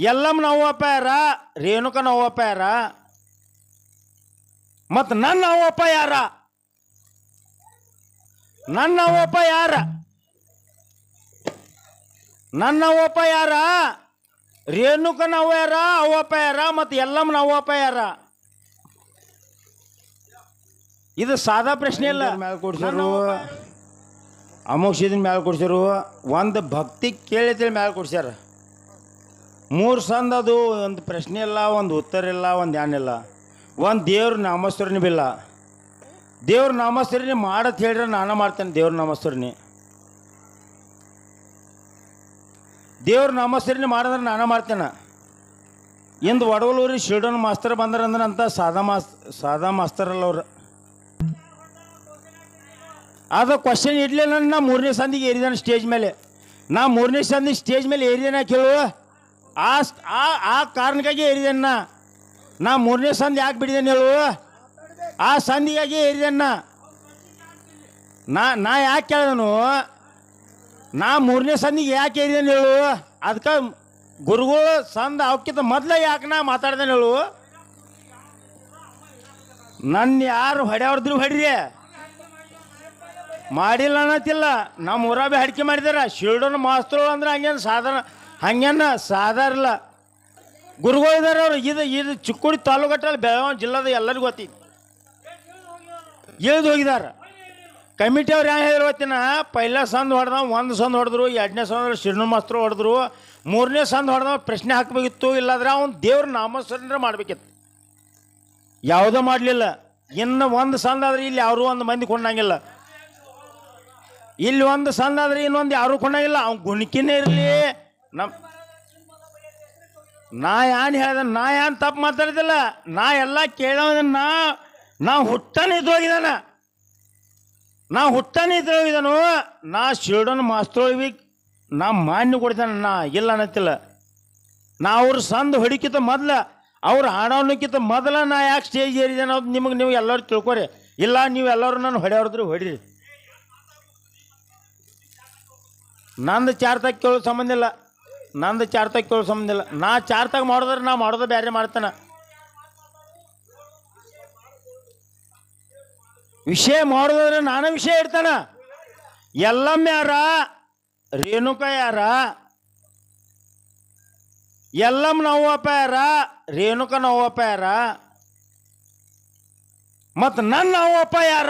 ಎಲ್ಲಮ್ಮ ನವ್ವಪ್ಪ ಯಾರ ರೇಣುಕ ನವ್ವಪ್ಪ ಯಾರ ಮತ್ತು ನನ್ನ ಅವ್ವಪ್ಪ ಯಾರ? ನನ್ನ ಅವ್ವಪ್ಪ ಯಾರ? ನನ್ನ ಅವ್ವಪ್ಪ ಯಾರ? ರೇಣುಕ ಅವ್ವ ಯಾರ ಅವ್ವಪ್ಪ ಯಾರ ಮತ್ತು ಎಲ್ಲಮ್ಮ ಅವ್ವಪ್ಪ ಯಾರ? ಇದು ಸಾದಾ ಪ್ರಶ್ನೆ ಇಲ್ಲ ಮ್ಯಾಲ ಕೊಡ್ಸರು. ಅಮೋಕ್ಷಿದ ಮ್ಯಾಲ ಕೊಡ್ಸರು. ಒಂದು ಭಕ್ತಿ ಕೇಳಿದ್ರೆ ಮ್ಯಾಲ ಕೊಡ್ಸ್ಯಾರ. ಮೂರು ಸಂದ ಅದು, ಒಂದು ಪ್ರಶ್ನೆ ಇಲ್ಲ, ಒಂದು ಉತ್ತರ ಇಲ್ಲ, ಒಂದು ಏನಿಲ್ಲ ಒಂದು ದೇವ್ರ ನಾಮಸ್ಮರಣೆ ಬಿಲ್ಲ. ದೇವ್ರ ನಾಮಸ್ಮರಣೆ ಮಾಡತ್ ಹೇಳಿದ್ರೆ ನಾನು ಮಾಡ್ತೇನೆ ದೇವ್ರ ನಾಮಸ್ಮರಣೆ. ದೇವ್ರ ನಾಮಸ್ಮರಣೆ ಮಾಡಿದ್ರೆ ನಾನು ಮಾಡ್ತೇನೆ. ಇಂದು ಒಡವಲೂರಿ ಶಿಲ್ಡನ್ ಮಾಸ್ತರ್ ಬಂದ್ರಂದ್ರೆ ಅಂತ ಸಾದಾ ಮಾಸ್, ಸಾದಾ ಮಾಸ್ತರಲ್ಲ ಅವ್ರು. ಅದು ಕ್ವಶನ್ ಇಡ್ಲಿಲ್ಲ ನಾ ಮೂರನೇ ಸಂದಿಗೆ ಏರಿದಾನೆ ಸ್ಟೇಜ್ ಮೇಲೆ. ನಾ ಮೂರನೇ ಸಂದಿ ಸ್ಟೇಜ್ ಮೇಲೆ ಏರಿದಾನೆ ಕೇಳು. ಆ ಆ ಆ ಕಾರಣಕ್ಕಾಗಿ ಏರಿದೆನ್ನ? ನಾ ಮೂರನೇ ಸಂಧಿ ಯಾಕೆ ಬಿಡಿದೆ ಹೇಳು ಆ ಸಂಧಿಗಾಗಿ ಏರಿದೆನ್ನ? ನಾ ನಾ ಯಾಕೆ ಕೇಳಿದನು? ನಾ ಮೂರನೇ ಸಂದಿಗೆ ಯಾಕೆ ಏರಿದೇನೆ ಹೇಳು ಅದಕ್ಕೆ ಗುರುಗಳು ಸಂದ ಅವಕ್ಕಿಂತ ಮೊದಲೇ ಯಾಕೆ ನಾ ಮಾತಾಡ್ದೇನೆ ಹೇಳು ನನ್ನ ಯಾರು ಹೊಡೆಯವ್ರದ್ರು ಹೊಡ್ರಿ. ಮಾಡಿಲ್ಲ ಅನ್ನತ್ತಿಲ್ಲ ನಮ್ಮ ಊರಾಗ ಹಡಿಕೆ ಮಾಡಿದಾರ. ಶಿಲ್ಡನ್ ಮಾಸ್ತರು ಅಂದ್ರೆ ಹಂಗೇನು ಸಾಧಾರಣ ಹಂಗೇನ ಸಾಧಾರ ಇಲ್ಲ. ಗುರುಗಳು ಇದಾರೆ ಅವ್ರು ಇದು ಇದು ಚಿಕ್ಕೋಡಿ ತಾಲೂಕಟ್ಟಲ್ಲಿ ಬೆಳಗಾವಿ ಜಿಲ್ಲಾದ ಎಲ್ಲರಿಗೂ ಗೊತ್ತಿದೆ. ಇಳಿದು ಹೋಗಿದಾರ. ಕಮಿಟಿ ಅವ್ರು ಏನು ಹೇಳಿದ್ರು ಗೊತ್ತಿನ ಪೈಲ ಸಂದ್ ಹೊಡೆದ ಒಂದು ಸಂದ್ ಹೊಡೆದ್ರು, ಎರಡನೇ ಸಂದ್ ಶಿರ್ಣ ಮಾಸ್ತರು ಹೊಡೆದ್ರು, ಮೂರನೇ ಸಂದ್ ಹೊಡೆದವ, ಪ್ರಶ್ನೆ ಹಾಕಬೇಕಿತ್ತು, ಇಲ್ಲಾದ್ರೆ ಅವ್ನು ದೇವ್ರ ನಾಮಸ್ಮರಣೆ ಮಾಡಬೇಕಿತ್ತು. ಯಾವುದೂ ಮಾಡಲಿಲ್ಲ. ಇನ್ನು ಒಂದು ಸಂದ ಆದ್ರೆ ಇಲ್ಲಿ ಯಾರೂ ಒಂದು ಮಂದಿ ಕೊಂಡಂಗಿಲ್ಲ. ಇಲ್ಲಿ ಒಂದು ಸಂದ ಆದ್ರೆ ಇನ್ನೊಂದು ಯಾರೂ ಕೊಂಡಂಗಿಲ್ಲ. ಅವ್ನು ಗುಣಕಿನೇ ಇರಲಿ. ನಮ್ಮ ನಾ ಯಾನ್ ಹೇಳ್ದೆ ನಾ ಯಾನ್ ತಪ್ಪು ಮಾತಾಡಿದಿಲ್ಲ. ನಾ ಎಲ್ಲ ಕೇಳೋದನ್ನ ನಾ ನಾ ಹುಟ್ಟನ ಇದ್ದೋಗಿದಾನ ನಾ ಹುಟ್ಟನ ಇದ್ದೋಗಿದನು ನಾ ಶಿಡನ್ ಮಾಸ್ತೋಳಿವಿ ನಾ ಮಾನ್ಯ ಕೊಡ್ತಾನೆ ನಾ ಇಲ್ಲ ಅನ್ನತ್ತಿಲ್ಲ. ನಾ ಅವ್ರ ಸಂದ್ ಹೊಡಿಕಿತ ಮೊದ್ಲ ಅವ್ರು ಹಾಡೋನಕ್ಕಿಂತ ಮೊದಲ ನಾ ಯಾಕೆ ಸ್ಟೇಜ್ ಏರಿದೆ ಅನ್ನೋದು ನಿಮಗೆ ನೀವು ಎಲ್ಲರೂ ತಿಳ್ಕೊರಿ. ಇಲ್ಲ, ನೀವು ಎಲ್ಲರೂ ನಾನು ಹೊಡೆಯವ್ರದ್ರು ಹೊಡಿರಿ. ನಂದು ಚಾರ್ತಾಗ ಕೇಳೋ ಸಂಬಂಧ ಇಲ್ಲ. ನಂದು ಚಾರ್ತಾಗ ಕೇಳೋ ಸಂಬಂಧ ಇಲ್ಲ. ನಾ ಚಾರ್ತಾಗ ಮಾಡಿದ್ರೆ ನಾ ಮಾಡೋದು ಬೇರೆ ಮಾಡ್ತಾನೆ. ವಿಷಯ ಮಾಡೋದಾದ್ರೆ ನಾನು ವಿಷಯ ಇಡ್ತಾನ ಎಲ್ಲಮ್ಮ ಯಾರ? ರೇಣುಕ ಯಾರ? ಎಲ್ಲಮ್ಮ ನವ್ವಪ್ಪ ಯಾರ? ರೇಣುಕ ನವ್ವಪ್ಪ ಯಾರ? ಮತ್ತು ನನ್ನ ನವ್ವಪ್ಪ ಯಾರ?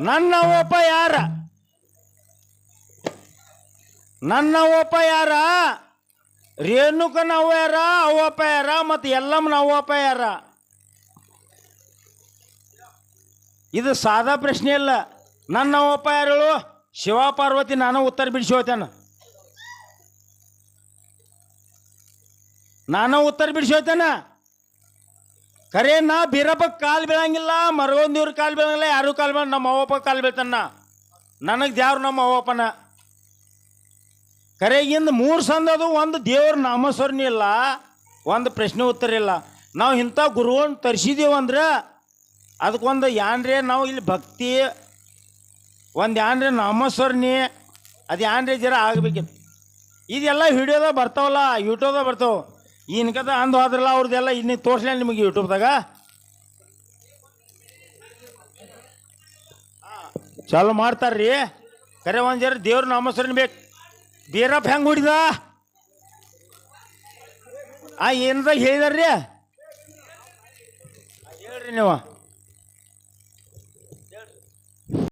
ನನ್ನ ಅವ್ವಪ್ಪ ಯಾರ? ನನ್ನ ಅವ್ವಪ್ಪ ಯಾರ? ರೇಣುಕನ ಅವ್ವ ಯಾರ ಅವ್ವಪ್ಪ ಯಾರ ಮತ್ತು ಎಲ್ಲಮ್ಮನ ಅವ್ವಪ್ಪ ಯಾರ? ಇದು ಸಾದಾ ಪ್ರಶ್ನೆ ಇಲ್ಲ ನನ್ನ ಅವ್ವಪ್ಪ ಯಾರು? ಶಿವ ಪಾರ್ವತಿ ನಾನು ಉತ್ತರ ಬಿಡಿಸಿ ಹೋಗ್ತೇನೆ. ನಾನು ಉತ್ತರ ಬಿಡಿಸಿ ಖರೆ ನಾ ಬೀರಪ್ಪ ಕಾಲು ಬೀಳಂಗಿಲ್ಲ ಮರಗೊಂದಿವ್ರ ಕಾಲು ಬೀಳಂಗಿಲ್ಲ, ಯಾರು ಕಾಲು ಬೀಳ ನಮ್ಮ ಅವ್ವಪ್ಪ ಕಾಲು ಬೀಳ್ತಾನ. ನನಗೆ ದೇವ್ರು ನಮ್ಮ ಅವ್ವಪ್ಪನ. ಕರೆಗಿಂದ ಮೂರು ಮೂರು ಸಂದದು ಒಂದು ದೇವ್ರ ನಾಮಸ್ವರ್ಣಿ ಇಲ್ಲ, ಒಂದು ಪ್ರಶ್ನೆ ಉತ್ತರ ಇಲ್ಲ. ನಾವು ಇಂಥ ಗುರುವನ್ನು ತರಿಸಿದೀವಿ ಅಂದ್ರೆ ಅದಕ್ಕೊಂದು ಯಾನ್ರೆ ನಾವು ಇಲ್ಲಿ ಭಕ್ತಿ, ಒಂದು ಯಾನ್ರೆ ನಾಮಸ್ವರ್ಣಿ, ಅದು ಯಾನ್ರೆ ಜರ ಆಗಬೇಕಿತ್ತು. ಇದೆಲ್ಲ ವಿಡಿಯೋದಾಗ ಬರ್ತಾವಲ್ಲ ಯೂಟ್ಯೂಬ್ದಾಗ ಬರ್ತಾವೆ. ಇನ್ಕದ ಅಂದು ಹೋದ್ರಲ್ಲ ಅವ್ರದ್ದೆಲ್ಲ ಇನ್ನು ತೋರಿಸ್ಲ ನಿಮಗೆ ಯೂಟ್ಯೂಬ್ದಾಗ ಚಾಲು ಮಾಡ್ತಾರ್ರಿ. ಕರೆ ಒಂದು ಜರ ದೇವ್ರ ನಾಮಸ್ಮರಣೆ ಬೇಕು. ಬೇರಪ್ಪ ಹೆಂಗೆ ಹೊಡಿದ? ಆ ಏನದಾಗ ಹೇಳಿದಾರ್ರಿ? ಹೇಳ್ರಿ ನೀವು.